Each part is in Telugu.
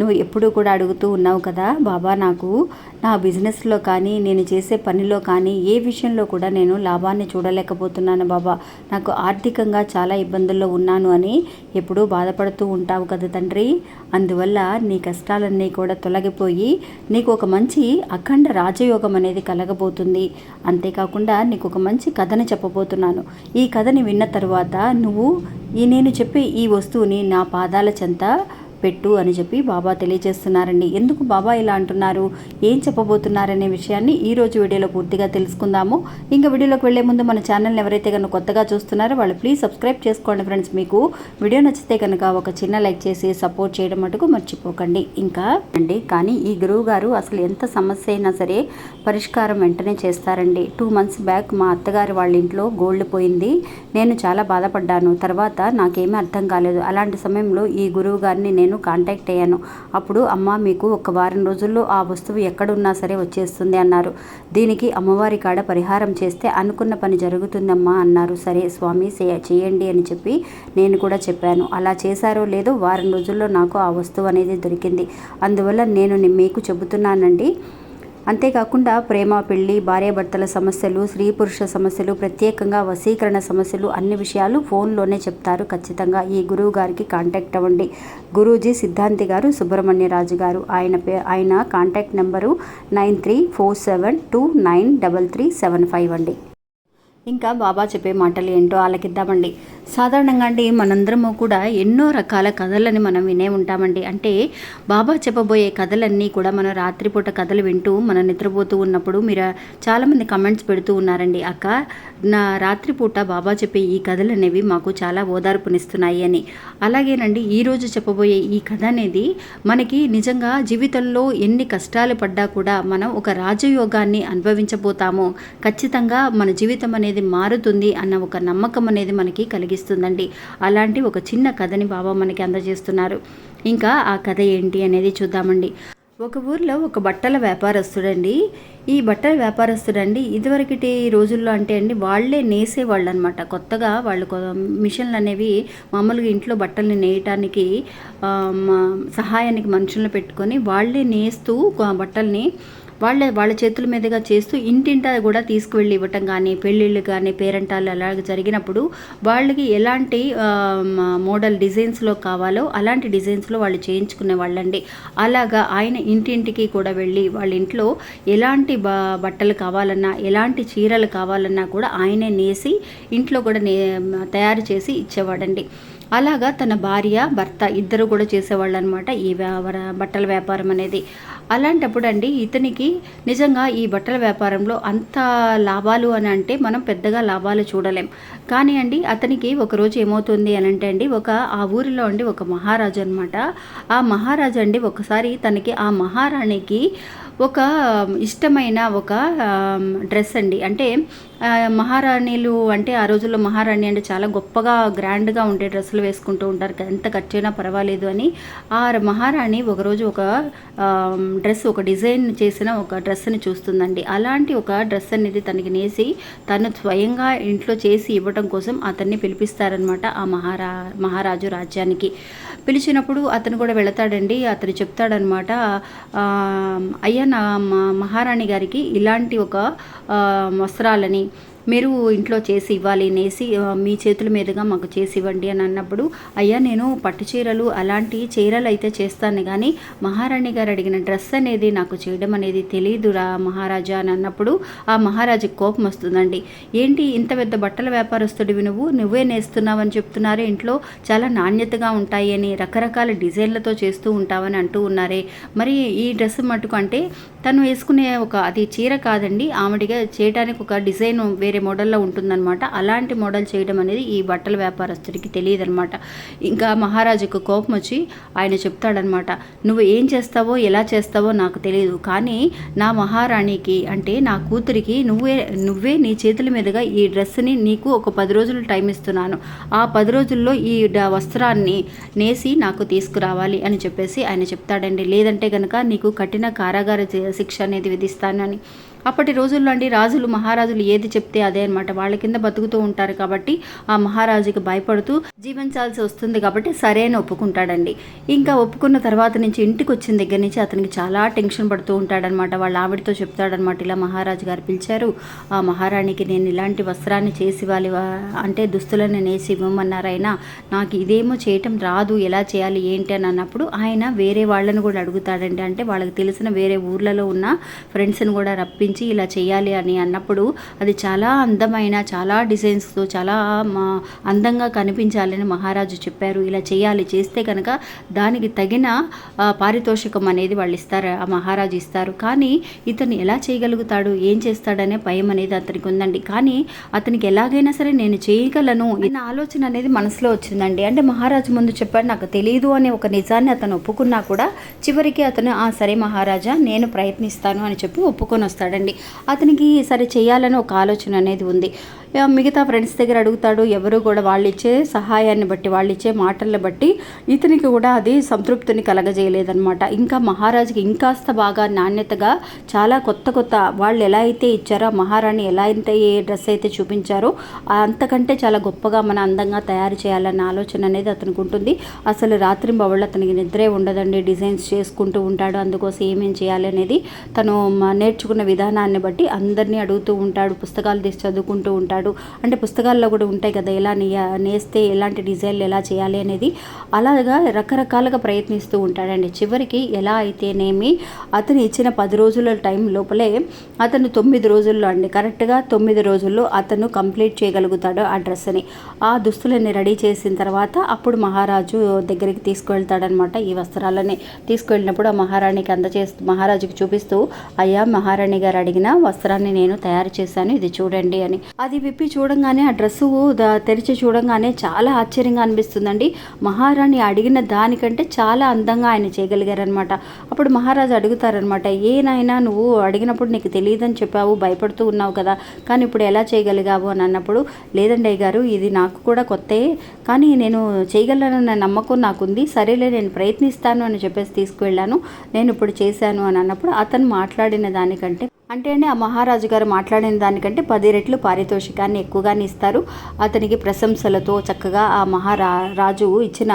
నువ్వు ఎప్పుడూ కూడా అడుగుతూ ఉన్నావు కదా బాబా నాకు నా బిజినెస్లో కానీ నేను చేసే పనిలో కానీ ఏ విషయంలో కూడా నేను లాభాన్ని చూడలేకపోతున్నాను బాబా. నాకు ఆర్థికంగా చాలా ఇబ్బందుల్లో ఉన్నాను అని ఎప్పుడూ బాధపడుతూ ఉంటావు కదా తండ్రి. అందువల్ల నీ కష్టాలన్నీ కూడా తొలగిపోయి నీకు ఒక మంచి అఖండ రాజయోగం అనేది కలగబోతుంది. అంతేకాకుండా నీకు ఒక మంచి కథని చెప్పబోతున్నాను. ఈ కథని విన్న తర్వాత నువ్వు ఈ నేను చెప్పే ఈ వస్తువుని నా పాదాల చెంత పెట్టు అని చెప్పి బాబా తెలియజేస్తున్నారండి. ఎందుకు బాబా ఇలా అంటున్నారు? ఏం చెప్పబోతున్నారనే విషయాన్ని ఈ రోజు వీడియోలో పూర్తిగా తెలుసుకుందాము. ఇంకా వీడియోలోకి వెళ్ళే ముందు మన ఛానల్ని ఎవరైతే కనుక కొత్తగా చూస్తున్నారో వాళ్ళు ప్లీజ్ సబ్స్క్రైబ్ చేసుకోండి ఫ్రెండ్స్ మీకు వీడియో నచ్చితే కనుక ఒక చిన్న లైక్ చేసి సపోర్ట్ చేయడం మటుకు మర్చిపోకండి. ఇంకా అండి కానీ ఈ గురువు గారు అసలు ఎంత సమస్య అయినా సరే పరిష్కారం వెంటనే చేస్తారండి. టూ మంత్స్ బ్యాక్ మా అత్తగారి వాళ్ళ ఇంట్లో గోల్డ్ పోయింది. నేను చాలా బాధపడ్డాను. తర్వాత నాకేమీ అర్థం కాలేదు. అలాంటి సమయంలో ఈ గురువు గారిని నేను కాంటాక్ట్ అయ్యాను. అప్పుడు అమ్మ మీకు ఒక వారం రోజుల్లో ఆ వస్తువు ఎక్కడున్నా సరే వచ్చేస్తుంది అన్నారు. దీనికి అమ్మవారి కాడ పరిహారం చేస్తే అనుకున్న పని జరుగుతుందమ్మా అన్నారు. సరే స్వామి చేయండి అని చెప్పి నేను కూడా చెప్పాను. అలా చేశారో లేదో వారం రోజుల్లో నాకు ఆ వస్తువు అనేది దొరికింది. అందువల్ల నేను మీకు చెబుతున్నానండి. అంతేకాకుండా ప్రేమ పెళ్ళి భార్యాభర్తల సమస్యలు స్త్రీ పురుష సమస్యలు ప్రత్యేకంగా వశీకరణ సమస్యలు అన్ని విషయాలు ఫోన్లోనే చెప్తారు. ఖచ్చితంగా ఈ గురువు గారికి కాంటాక్ట్ అవ్వండి. గురూజీ సిద్ధాంతి గారు సుబ్రహ్మణ్యరాజు గారు ఆయన పే ఆయన contact number nine three four seven two nine double three seven five అండి. ఇంకా బాబా చెప్పే మాటలు ఏంటో ఆలకిద్దామండి. సాధారణంగా అండి మనందరము కూడా ఎన్నో రకాల కథలని మనం వినే ఉంటామండి. అంటే బాబా చెప్పబోయే కథలన్నీ కూడా మనం రాత్రిపూట కథలు వింటూ మనం నిద్రపోతూ ఉన్నప్పుడు మీరు చాలామంది కమెంట్స్ పెడుతూ ఉన్నారండి. అక్క నా రాత్రిపూట బాబా చెప్పే ఈ కథలు అనేవి మాకు చాలా ఓదార్పునిస్తున్నాయి అని. అలాగేనండి ఈరోజు చెప్పబోయే ఈ కథ అనేది మనకి నిజంగా జీవితంలో ఎన్ని కష్టాలు పడ్డా కూడా మనం ఒక రాజయోగాన్ని అనుభవించబోతామో. ఖచ్చితంగా మన జీవితం అనేది మారుతుంది అన్న ఒక నమ్మకం అనేది మనకి కలిగిస్తుందండి. అలాంటి ఒక చిన్న కథని బాబా మనకి అందజేస్తున్నారు. ఇంకా ఆ కథ ఏంటి అనేది చూద్దామండి. ఒక ఊర్లో ఒక బట్టల వ్యాపారస్తుడండి. ఈ బట్టల వ్యాపారస్తుడండి ఇదివరకటి రోజుల్లో అంటే అండి వాళ్ళే నేసేవాళ్ళు అనమాట కొత్తగా వాళ్ళు కొ- మిషన్లు అనేవి మామూలుగా ఇంట్లో బట్టల్ని నేయటానికి సహాయానికి మనుషులను పెట్టుకొని వాళ్ళే నేస్తూ బట్టల్ని వాళ్ళ వాళ్ళ చేతుల మీదుగా చేస్తూ ఇంటింటా కూడా తీసుకువెళ్ళి ఇవ్వటం కానీ పెళ్ళిళ్ళు కానీ పేరెంటాలు అలా జరిగినప్పుడు వాళ్ళకి ఎలాంటి మోడల్ డిజైన్స్లో కావాలో అలాంటి డిజైన్స్లో వాళ్ళు చేయించుకునే వాళ్ళండి. అలాగా ఆయన ఇంటింటికి కూడా వెళ్ళి వాళ్ళ ఇంట్లో ఎలాంటి బ బట్టలు కావాలన్నా ఎలాంటి చీరలు కావాలన్నా కూడా ఆయనే నేసి ఇంట్లో కూడా నే తయారు చేసి ఇచ్చేవాడండి. అలాగా తన భార్య భర్త ఇద్దరు కూడా చేసేవాళ్ళు అనమాట ఈ వ్యాపార బట్టల వ్యాపారం అనేది. అలాంటప్పుడు అండి ఇతనికి నిజంగా ఈ బట్టల వ్యాపారంలో అంత లాభాలు అని అంటే మనం పెద్దగా లాభాలు చూడలేం. కానీ అండి అతనికి ఒకరోజు ఏమవుతుంది అని అంటే అండి ఒక ఆ ఊరిలో అండి ఒక మహారాజు అనమాట ఆ మహారాజు అండి ఒకసారి తనకి ఆ మహారాణికి ఒక ఇష్టమైన ఒక డ్రెస్ అండి. అంటే మహారాణిలు అంటే ఆ రోజుల్లో మహారాణి అంటే చాలా గొప్పగా గ్రాండ్గా ఉండే డ్రెస్సులు వేసుకుంటూ ఉంటారు ఎంత ఖర్చైనా పర్వాలేదు అని. ఆ మహారాణి ఒకరోజు ఒక డ్రెస్ ఒక డిజైన్ చేసిన ఒక డ్రెస్ని చూస్తుందండి. అలాంటి ఒక డ్రెస్ అనేది తనకి నేసి తను స్వయంగా ఇంట్లో చేసి ఇవ్వడం కోసం అతన్ని పిలిపిస్తారనమాట ఆ మహారా మహారాజు రాజ్యానికి. పిలిచినప్పుడు అతను కూడా వెళతాడండి అతను చెప్తాడనమాట అయ్యా నా మహారాణి గారికి ఇలాంటి ఒక ఆ, వస్త్రాలని మీరు ఇంట్లో చేసి ఇవ్వాలి నేసి మీ చేతుల మీదుగా మాకు చేసి ఇవ్వండి అని అన్నప్పుడు అయ్యా నేను పట్టు చీరలు అలాంటి చీరలు అయితే చేస్తాను కానీ మహారాణి గారు అడిగిన డ్రెస్ అనేది నాకు చేయడం అనేది తెలియదురా మహారాజా అని అన్నప్పుడు ఆ మహారాజుకి కోపం వస్తుందండి. ఏంటి ఇంత పెద్ద బట్టల వ్యాపారస్తుడివి నువ్వు? నువ్వే నేస్తున్నావని చెప్తున్నారే? చెప్తున్నారు ఇంట్లో చాలా నాణ్యతగా ఉంటాయి అని రకరకాల డిజైన్లతో చేస్తూ ఉంటావని అంటూ ఉన్నారే. మరి ఈ డ్రెస్ మటుకు అంటే తను వేసుకునే ఒక అది చీర కాదండి ఆమెడిగా చేయడానికి ఒక డిజైన్ వేరే మోడల్లో ఉంటుందన్నమాట. అలాంటి మోడల్ చేయడం అనేది ఈ బట్టల వ్యాపారస్తుడికి తెలియదు అనమాట ఇంకా మహారాజుకు కోపం వచ్చి ఆయన చెప్తాడనమాట నువ్వు ఏం చేస్తావో ఎలా చేస్తావో నాకు తెలియదు. కానీ నా మహారాణికి అంటే నా కూతురికి నువ్వే నువ్వే నీ చేతుల మీదుగా ఈ డ్రెస్ని నీకు ఒక పది రోజులు టైం ఇస్తున్నాను. ఆ పది రోజుల్లో ఈ వస్త్రాన్ని నేసి నాకు తీసుకురావాలి అని చెప్పేసి ఆయన చెప్తాడండి. లేదంటే కనుక నీకు కఠిన కారాగార శిక్ష అనేది విధిస్తాను అని అప్పటి రోజుల్లో అండి రాజులు మహారాజులు ఏది చెప్తే అదే అనమాట వాళ్ళ కింద బతుకుతూ ఉంటారు కాబట్టి ఆ మహారాజుకి భయపడుతూ జీవించాల్సి వస్తుంది కాబట్టి సరే అని ఒప్పుకుంటాడండి. ఇంకా ఒప్పుకున్న తర్వాత నుంచి ఇంటికి వచ్చిన దగ్గర నుంచి అతనికి చాలా టెన్షన్ పడుతూ ఉంటాడనమాట వాళ్ళ ఆవిడతో చెప్తాడనమాట ఇలా మహారాజు గారు పిలిచారు. ఆ మహారాణికి నేను ఇలాంటి వస్త్రాన్ని చేసి ఇవ్వాలి. అంటే దుస్తులను నేసి ఇవ్వమన్నారైనా నాకు ఇదేమో చేయటం రాదు. ఎలా చేయాలి? ఏంటి? అని అన్నప్పుడు ఆయన వేరే వాళ్ళని కూడా అడుగుతాడండి. అంటే వాళ్ళకి తెలిసిన వేరే ఊర్లలో ఉన్న ఫ్రెండ్స్ని కూడా రప్పించి ఇలా చేయాలి అని అన్నప్పుడు అది చాలా అందమైన చాలా డిజైన్స్తో చాలా మా అందంగా కనిపించాలని మహారాజు చెప్పారు. ఇలా చేయాలి చేస్తే కనుక దానికి తగిన పారితోషికం అనేది వాళ్ళు ఇస్తారు ఆ మహారాజు ఇస్తారు. కానీ ఇతను ఎలా చేయగలుగుతాడు ఏం చేస్తాడనే భయం అనేది అతనికి ఉందండి. కానీ అతనికి ఎలాగైనా సరే నేను చేయగలను నా ఆలోచన అనేది మనసులో వచ్చిందండి. అంటే మహారాజు ముందు చెప్పాడు నాకు తెలియదు అనే ఒక నిజాన్ని అతను ఒప్పుకున్నా కూడా చివరికి అతను ఆ సరే మహారాజా నేను ప్రయత్నిస్తాను అని చెప్పి ఒప్పుకొని వస్తాడండి. అతనికి సరే చేయాలని ఒక ఆలోచన అనేది ఉంది. మిగతా ఫ్రెండ్స్ దగ్గర అడుగుతాడు. ఎవరు కూడా వాళ్ళు ఇచ్చే సహాయాన్ని బట్టి వాళ్ళు ఇచ్చే మాటలను బట్టి ఇతనికి కూడా అది సంతృప్తిని కలగజేయలేదన్నమాట. ఇంకా మహారాజుకి ఇంకాస్త బాగా నాణ్యతగా చాలా కొత్త కొత్త వాళ్ళు ఎలా అయితే ఇచ్చారో మహారాణి ఎలా అయితే ఏ డ్రెస్ అయితే చూపించారో అంతకంటే చాలా గొప్పగా మన అందంగా తయారు చేయాలన్న ఆలోచన అనేది అతనికి ఉంటుంది. అసలు రాత్రి బవళ్ళు అతనికి నిద్రే ఉండదండి. డిజైన్స్ చేసుకుంటూ ఉంటాడు. అందుకోసం ఏమేం చేయాలి అనేది తను మ- నేర్చుకున్న విధానాన్ని బట్టి అందరినీ అడుగుతూ ఉంటాడు. పుస్తకాలు తీసి చదువుకుంటూ ఉంటాడు. అంటే పుస్తకాల్లో కూడా ఉంటాయి కదా ఎలా నే- నేస్తే ఎలాంటి డిజైన్లు ఎలా చేయాలి అనేది. అలాగా రకరకాలుగా ప్రయత్నిస్తూ ఉంటాడండి. చివరికి ఎలా అయితేనేమి అతను ఇచ్చిన పది రోజుల టైం లోపలే అతను తొమ్మిది రోజుల్లో అండి కరెక్ట్గా తొమ్మిది రోజుల్లో అతను కంప్లీట్ చేయగలుగుతాడు ఆ డ్రెస్ని ఆ దుస్తులని రెడీ చేసిన తర్వాత అప్పుడు మహారాజు దగ్గరికి తీసుకువెళ్తాడనమాట ఈ వస్త్రాలని తీసుకువెళ్ళినప్పుడు ఆ మహారాణికి అందజేస్తూ మహారాజుకి చూపిస్తూ అయ్యా మహారాణి గారు అడిగిన వస్త్రాన్ని నేను తయారు చేశాను ఇది చూడండి అని. అది విప్పి చూడంగానే ఆ డ్రెస్సు తెరిచి చూడంగానే చాలా ఆశ్చర్యంగా అనిపిస్తుందండి. మహారాణి అడిగిన దానికంటే చాలా అందంగా ఆయన చేయగలిగారనమాట అప్పుడు మహారాజు అడుగుతారనమాట ఏ నాయనా నువ్వు అడిగినప్పుడు నీకు తెలియదని చెప్పావు భయపడుతూ ఉన్నావు కదా కానీ ఇప్పుడు ఎలా చేయగలిగావు? అని అన్నప్పుడు లేదండి అయ్య గారు ఇది నాకు కూడా కొత్తే కానీ నేను చేయగలనన్న నమ్మకం నాకుంది. సరేలే నేను ప్రయత్నిస్తాను అని చెప్పేసి తీసుకువెళ్ళాను. నేను ఇప్పుడు చేశాను అని అన్నప్పుడు అతను మాట్లాడిన దానికంటే అంటే అండి ఆ మహారాజు గారు మాట్లాడిన దానికంటే పది రెట్లు పారితోషికాన్ని ఎక్కువగానే ఇస్తారు. అతనికి ప్రశంసలతో చక్కగా ఆ మహారా రాజు ఇచ్చిన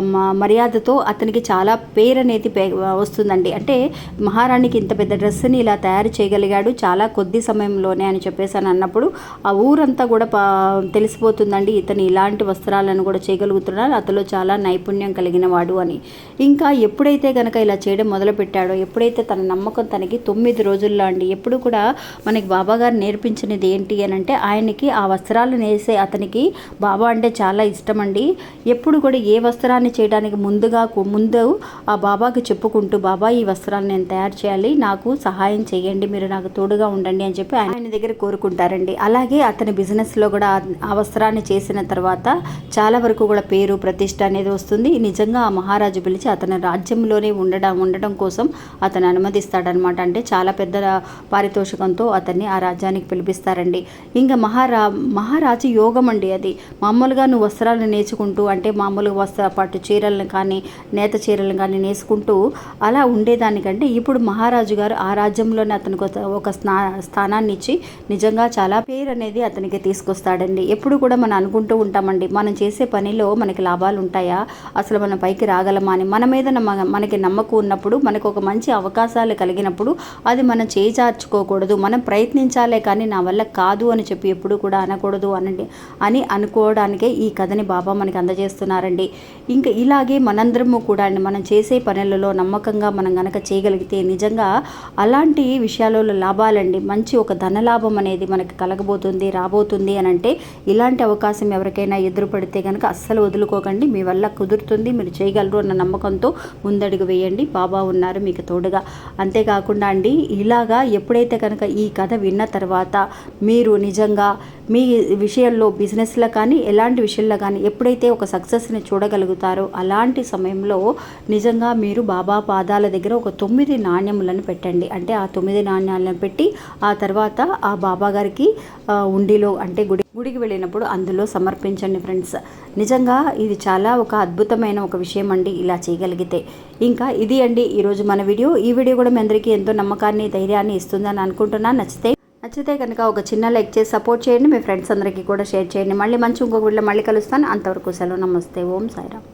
మ- మర్యాదతో అతనికి చాలా పేరు అనేది పే వస్తుందండి. అంటే మహారాణికి ఇంత పెద్ద డ్రెస్ని ఇలా తయారు చేయగలిగాడు చాలా కొద్ది సమయంలోనే అని చెప్పేసి అని అన్నప్పుడు ఆ ఊరంతా కూడా పా తెలిసిపోతుందండి. ఇతను ఇలాంటి వస్త్రాలను కూడా చేయగలుగుతున్నాడు. అతలో చాలా నైపుణ్యం కలిగిన వాడు అని. ఇంకా ఎప్పుడైతే కనుక ఇలా చేయడం మొదలుపెట్టాడో ఎప్పుడైతే తన నమ్మకం తనకి తొమ్మిది రోజుల్లో అండి. ఎప్పుడు కూడా మనకి బాబా గారు నేర్పించినది ఏంటి అని అంటే ఆయనకి ఆ వస్త్రాలు నేసే అతనికి బాబా అంటే చాలా ఇష్టం అండి. ఎప్పుడు కూడా ఏ వస్త్రాన్ని చేయడానికి ముందుగా ముందు ఆ బాబాకి చెప్పుకుంటూ బాబా ఈ వస్త్రాలు నేను తయారు చేయాలి నాకు సహాయం చేయండి మీరు నాకు తోడుగా ఉండండి అని చెప్పి ఆయన దగ్గర కోరుకుంటారండి. అలాగే అతని బిజినెస్లో కూడా ఆ- ఆ వస్త్రాన్ని చేసిన తర్వాత చాలా వరకు కూడా పేరు ప్రతిష్ట అనేది వస్తుంది. నిజంగా ఆ మహారాజు పిలిచి అతని రాజ్యంలోనే ఉండడం ఉండడం కోసం అతను అనుమతిస్తాడనమాట అంటే చాలా పెద్ద పారితోషికంతో అతన్ని ఆ రాజ్యానికి పిలిపిస్తారండి. ఇంకా మహారా మహారాజు యోగం అండి అది. మామూలుగా నువ్వు వస్త్రాలను నేర్చుకుంటూ అంటే మామూలుగా వస్త్ర పట్టు చీరలను కానీ నేత చీరలను కానీ నేసుకుంటూ అలా ఉండేదానికంటే ఇప్పుడు మహారాజు గారు ఆ రాజ్యంలోనే అతనికి ఒక- స్నా స్థానాన్ని ఇచ్చి నిజంగా చాలా పేరు అనేది అతనికి తీసుకొస్తాడండి. ఎప్పుడు కూడా మనం అనుకుంటూ ఉంటామండి మనం చేసే పనిలో మనకి లాభాలు ఉంటాయా? అసలు మనం పైకి రాగలమా అని. మన మీద మనకి నమ్మకం ఉన్నప్పుడు మనకు ఒక మంచి అవకాశాలు కలిగినప్పుడు అది మనం చేజార్చుకోకూడదు. మనం ప్రయత్నించాలే కానీ నా వల్ల కాదు అని చెప్పి ఎప్పుడు కూడా అనకూడదు అనండి. అని అనుకోవడానికే ఈ కథని బాబా మనకి అందజేస్తున్నారండి. ఇంకా ఇలాగే మనందరము కూడా అండి మనం చేసే పనులలో నమ్మకంగా మనం గనక చేయగలిగితే నిజంగా అలాంటి విషయాలలో లాభాలండి. మంచి ఒక ధనలాభం అనేది మనకి కలగబోతుంది రాబోతుంది అని అంటే ఇలాంటి అవకాశం ఎవరికైనా ఎదురుపడితే కనుక అస్సలు వదులుకోకండి. మీ వల్ల కుదురుతుంది మీరు చేయగలరు అన్న నమ్మకంతో ముందడుగు వేయండి. బాబా ఉన్నారు మీకు తోడుగా. అంతేకాకుండా అండి ఇలాగా ఇలాగా ఎప్పుడైతే కనుక ఈ కథ విన్న తర్వాత మీరు నిజంగా మీ విషయంలో బిజినెస్లో కానీ ఎలాంటి విషయంలో కానీ ఎప్పుడైతే ఒక సక్సెస్ని చూడగలుగుతారో అలాంటి సమయంలో నిజంగా మీరు బాబా పాదాల దగ్గర ఒక తొమ్మిది నాణ్యములను పెట్టండి. అంటే ఆ తొమ్మిది నాణ్యాలను పెట్టి ఆ తర్వాత ఆ బాబా గారికి ఉండిలో అంటే గుడి గుడికి వెళ్ళినప్పుడు అందులో సమర్పించండి ఫ్రెండ్స్. నిజంగా ఇది చాలా ఒక అద్భుతమైన ఒక విషయం అండి ఇలా చేయగలిగితే. ఇంకా ఇది అండి ఈరోజు మన వీడియో. ఈ వీడియో కూడా మీ అందరికీ ఎంతో నమ్మకాన్ని ధైర్యాన్ని ఇస్తుందని అనుకుంటున్నాను నచ్చితే నచ్చితే కనుక ఒక చిన్న లైక్ చేసి సపోర్ట్ చేయండి. మీ ఫ్రెండ్స్ అందరికీ కూడా షేర్ చేయండి. మళ్ళీ మంచి ఇంకొక వీడియో మళ్ళీ కలుస్తాను. అంతవరకు సెలవు. నమస్తే. ఓం సాయిరామ్.